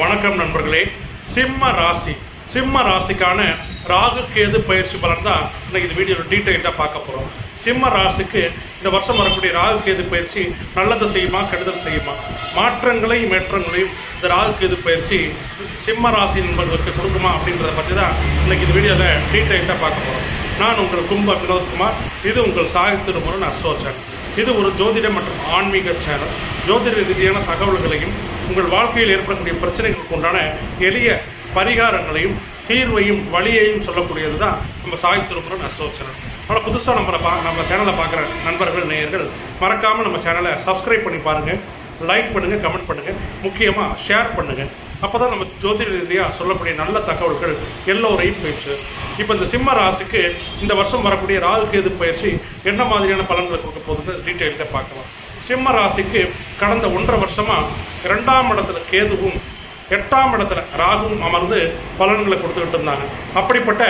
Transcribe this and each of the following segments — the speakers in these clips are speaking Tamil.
வணக்கம் நண்பர்களே. சிம்ம ராசி. சிம்ம ராசிக்கான ராகு கேது பயிற்சி பலன் தான் இன்னைக்கு இந்த வீடியோவில் டீட்டெயிலாக பார்க்க போகிறோம் சிம்ம ராசிக்கு இந்த வருஷம் வரக்கூடிய ராகு கேது பயிற்சி நல்லதை செய்யுமா கெடுதல் செய்யுமா? மாற்றங்களையும் ஏற்றங்களையும் இந்த ராகு கேது பயிற்சி சிம்ம ராசி நண்பர்களுக்கு கொடுக்குமா அப்படின்றத பற்றி தான் இன்னைக்கு இந்த வீடியோவில் டீட்டெயிலாக பார்க்க போகிறோம் நான் உங்கள் கும்ப வினோத்குமார். இது உங்கள் சாகித்ய திருமுருகன் அசோசன் இது ஒரு ஜோதிட மற்றும் ஆன்மீக சேனல். ஜோதிட ரீதியான தகவல்களையும் உங்கள் வாழ்க்கையில் ஏற்படக்கூடிய பிரச்சனைகளுக்கு உண்டான எளிய பரிகாரங்களையும் தீர்வையும் வழியையும் சொல்லக்கூடியது தான் நம்ம சாய் அசோச்சனம் ஆனால் புதுசாக நம்மளை பா நம்ம சேனலை பார்க்குற நண்பர்கள் நேயர்கள் மறக்காமல் நம்ம சேனலை சப்ஸ்கிரைப் பண்ணி பாருங்கள் லைக் பண்ணுங்கள் கமெண்ட் பண்ணுங்கள் முக்கியமாக ஷேர் பண்ணுங்கள் அப்போ தான் நம்ம ஜோதிட ரீதியாக சொல்லக்கூடிய நல்ல தகவல்கள் எல்லோரையும் போயிடுச்சு இப்போ இந்த சிம்ம ராசிக்கு இந்த வருஷம் வரக்கூடிய ராகு கேது பயிற்சி என்ன மாதிரியான பலன்களை கொடுக்க போகுதுன்னு டீட்டெயில்டாக பார்க்கலாம். சிம்ம ராசிக்கு கடந்த ஒன்றரை வருஷமாக ரெண்டாம் இடத்துல கேதுவும் எட்டாம் இடத்துல ராகுவும் அமர்ந்து பலன்களை கொடுத்துக்கிட்டு இருந்தாங்க. அப்படிப்பட்ட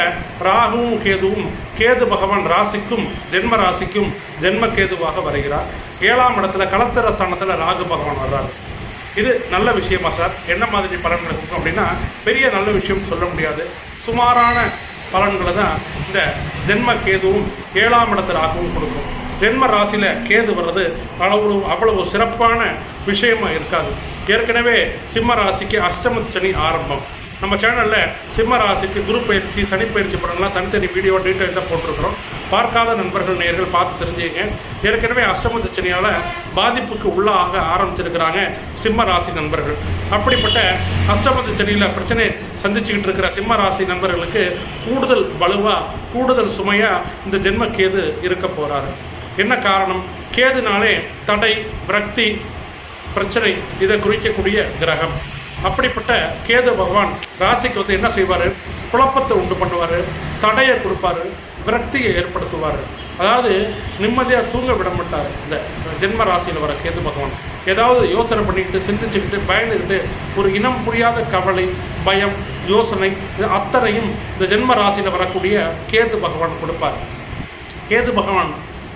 ராகுவும் கேதுவும் கேது பகவான் ராசிக்கும் ஜென்ம ராசிக்கும் ஜென்ம கேதுவாக வருகிறார். ஏழாம் இடத்துல கலத்தர ஸ்தானத்தில் ராகு பகவான் வர்றாரு. இது நல்ல விஷயமா சார்? என்ன மாதிரி பலன்களை கொடுக்கும் அப்படின்னா பெரிய நல்ல விஷயம் சொல்ல முடியாது. சுமாரான பலன்களை தான் இந்த ஜென்ம கேதுவும் ஏழாம் இடத்துல ராகுவும் கொடுக்கும். ஜென்ம ராசியில் கேது வர்றது அவ்வளவு அவ்வளவு சிறப்பான விஷயமா இருக்காது. ஏற்கனவே சிம்ம ராசிக்கு அஷ்டம சனி ஆரம்பம். நம்ம சேனலில் சிம்ம ராசிக்கு குரு பயிற்சி சனி பயிற்சி படம்லாம் தனித்தனி வீடியோ டீட்டெயில்ஸாக போட்டிருக்கிறோம். பார்க்காத நண்பர்கள் நேர்கள் பார்த்து தெரிஞ்சுங்க ஏற்கனவே அஷ்டமத்து சனியால் பாதிப்புக்கு உள்ளாக ஆரம்பிச்சிருக்கிறாங்க சிம்ம ராசி நண்பர்கள். அப்படிப்பட்ட அஷ்டமத்து சனியில் பிரச்சனை சந்திச்சுக்கிட்டு இருக்கிற சிம்ம ராசி நண்பர்களுக்கு கூடுதல் வலுவாக கூடுதல் சுமையாக இந்த ஜென்ம இருக்க போகிறாரு என்ன காரணம்? கேதுனாலே தடை விரக்தி பிரச்சனை இதை குறிக்கக்கூடிய கிரகம். அப்படிப்பட்ட கேது பகவான் ராசிக்கு வந்து என்ன செய்வார்? குழப்பத்தை உண்டு பண்ணுவார் தடையை கொடுப்பாரு விரக்தியை ஏற்படுத்துவார். அதாவது நிம்மதியாக தூங்க விட மாட்டார் இந்த ஜென்ம ராசியில் வர கேது பகவான். ஏதாவது யோசனை பண்ணிக்கிட்டு சிந்திச்சுக்கிட்டு பயந்துக்கிட்டு ஒரு இனம் புரியாத கவலை பயம் யோசனை இது அத்தனையும் இந்த ஜென்ம ராசியில் வரக்கூடிய கேது பகவான் கொடுப்பார். கேது பகவான்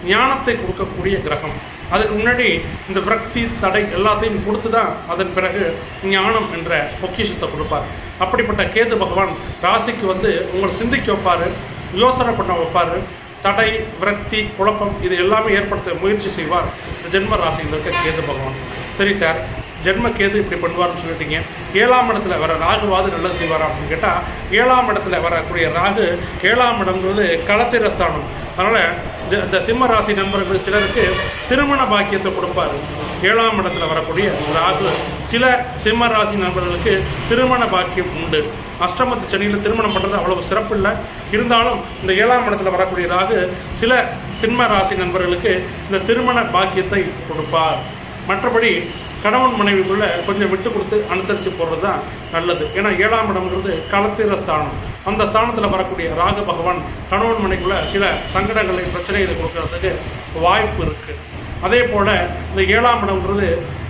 ஞானத்தை கொடுக்கக்கூடிய கிரகம். அதுக்கு முன்னாடி இந்த விரக்தி தடை எல்லாத்தையும் கொடுத்து தான் அதன் பிறகு ஞானம் என்ற பொக்கிஷத்தை கொடுப்பார். அப்படிப்பட்ட கேது பகவான் ராசிக்கு வந்து உங்களை சிந்திக்க வைப்பார் யோசனை பண்ண வைப்பார். தடை விரக்தி குழப்பம் இது எல்லாமே ஏற்படுத்த முயற்சி செய்வார். ஜென்ம ராசியில் இருக்க கேது பகவான். சரி சார் ஜென்மக்கேது இப்படி பண்ணுவார்னு சொல்லிட்டீங்க. ஏழாம் இடத்துல வர ராகுவாது நல்லது செய்வார் அப்படின்னு கேட்டால் ஏழாம் இடத்துல வரக்கூடிய ராகு ஏழாம் இடம்ன்றது களத்திரஸ்தானம் அதனால் இந்த சிம்ம ராசி நண்பர்கள் சிலருக்கு திருமண பாக்கியத்தை கொடுப்பாரு. ஏழாம் இடத்துல வரக்கூடிய ராகு சில சிம்ம ராசி நண்பர்களுக்கு திருமண பாக்கியம் உண்டு. அஷ்டமத்து சனியில் திருமணம் பண்ணுறது அவ்வளவு சிறப்பு இல்லை. இருந்தாலும் இந்த ஏழாம் இடத்துல வரக்கூடிய ராகு சில சிம்ம ராசி நண்பர்களுக்கு இந்த திருமண பாக்கியத்தை கொடுப்பார். மற்றபடி கணவன் மனைவிக்குள்ள கொஞ்சம் விட்டு கொடுத்து அனுசரித்து போகிறது தான் நல்லது. ஏன்னா ஏழாம் இடம்ங்கிறது களத்திர ஸ்தானம். அந்த ஸ்தானத்தில் வரக்கூடிய ராக பகவான் கணவன் மனைக்குள்ள சில சங்கடங்களை பிரச்சனைகளை கொடுக்கறதுக்கு வாய்ப்பு இருக்குது அதே போல் இந்த ஏழாம் இடம்ன்றது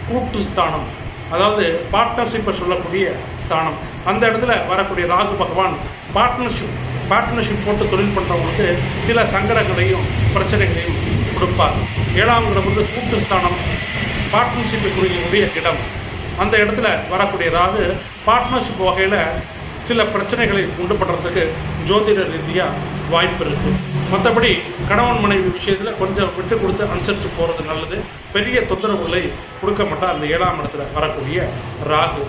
கூட்டு ஸ்தானம். அதாவது பார்ட்னர்ஷிப்பை சொல்லக்கூடிய ஸ்தானம். அந்த இடத்துல வரக்கூடிய ராகு பகவான் பார்ட்னர்ஷிப் பார்ட்னர்ஷிப் போட்டு தொழில் பண்ணுறவங்களுக்கு சில சங்கடங்களையும் பிரச்சனைகளையும் கொடுப்பார். ஏழாம் இடம் வந்து கூட்டு ஸ்தானம். பார்ட்னர்ஷிப்பை இடம். அந்த இடத்துல வரக்கூடிய ராகு பார்ட்னர்ஷிப் வகையில் சில பிரச்சனைகளை உண்டு பண்ணுறதுக்கு ஜோதிட ரீதியாக வாய்ப்பு இருக்குது மற்றபடி கணவன் மனைவி விஷயத்தில் கொஞ்சம் விட்டு கொடுத்து அனுசரித்து போகிறது நல்லது. பெரிய தொந்தரவுகளை கொடுக்க மாட்டார் அந்த ஏழாம் இடத்துல வரக்கூடிய ராகு.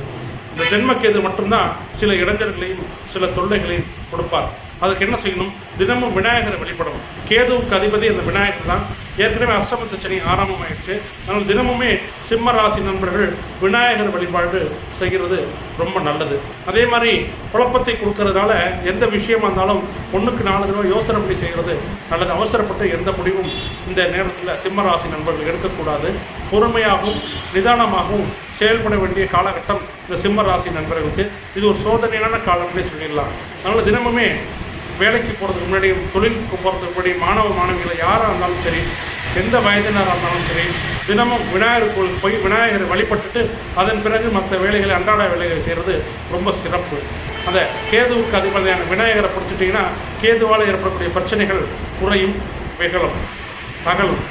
இந்த ஜென்மக்கேது மட்டும்தான் சில இடைஞ்சல்களையும் சில தொல்லைகளையும் கொடுப்பார். அதுக்கு என்ன செய்யணும்? தினமும் விநாயகரை வழிபடணும். கேதுவுக்கு அதிபதி அந்த விநாயகர் தான். ஏற்கனவே அஷ்டமத்து சனி ஆரம்பம் ஆயிடுச்சு அதனால் தினமுமே சிம்ம ராசி நண்பர்கள் விநாயகர் வழிபாடு செய்கிறது ரொம்ப நல்லது. அதே மாதிரி குழப்பத்தை கொடுக்கறதுனால எந்த விஷயமா இருந்தாலும் ஒன்றுக்கு நாலு தடவை யோசனை பண்ணி செய்கிறது நல்லது. அவசரப்பட்டு எந்த முடிவும் இந்த நேரத்தில் சிம்ம ராசி நண்பர்கள் எடுக்கக்கூடாது. பொறுமையாகவும் நிதானமாகவும் செயல்பட வேண்டிய காலகட்டம் இந்த சிம்ம ராசி நண்பர்களுக்கு. இது ஒரு சோதனையான காலம்னே சொல்லிடலாம். அதனால் தினமுமே வேலைக்கு போகிறதுக்கு முன்னாடி தொழிலுக்கு போகிறதுக்கு முன்னாடி மாணவ மாணவிகளை யாராக இருந்தாலும் சரி எந்த வயதினராக இருந்தாலும் சரி தினமும் விநாயகர் கோவிலுக்கு போய் விநாயகரை வழிபட்டுட்டு அதன் பிறகு மற்ற வேலைகளை அன்றாட வேலைகளை செய்கிறது ரொம்ப சிறப்பு. அந்த கேதுவுக்கு அதிபதியான விநாயகரை பிடிச்சிட்டிங்கன்னா கேதுவால் ஏற்படக்கூடிய பிரச்சனைகள் குறையும் வெகலும் அகலும்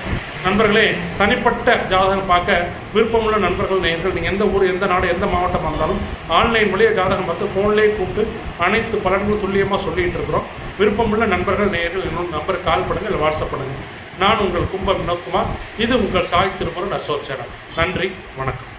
நண்பர்களே தனிப்பட்ட ஜாதகம் பார்க்க விருப்பமுள்ள நண்பர்கள் நேர்கள் நீங்கள் எந்த ஊர் எந்த நாடு எந்த மாவட்டம் இருந்தாலும் ஆன்லைன் வழியாக ஜாதகம் பார்த்து ஃபோன்லேயே கூப்பிட்டு அனைத்து பலன்களும் துல்லியமாக சொல்லிட்டு இருக்கிறோம். விருப்பமுள்ள நண்பர்கள் நேர்கள் என்னோட நம்பருக்கு கால் பண்ணுங்கள் இல்லை வாட்ஸ்அப் பண்ணுங்கள் நான் உங்கள் கும்பம் வினோத்குமார். இது உங்கள் சாய் திருமுருகன் அசோக் நன்றி வணக்கம்.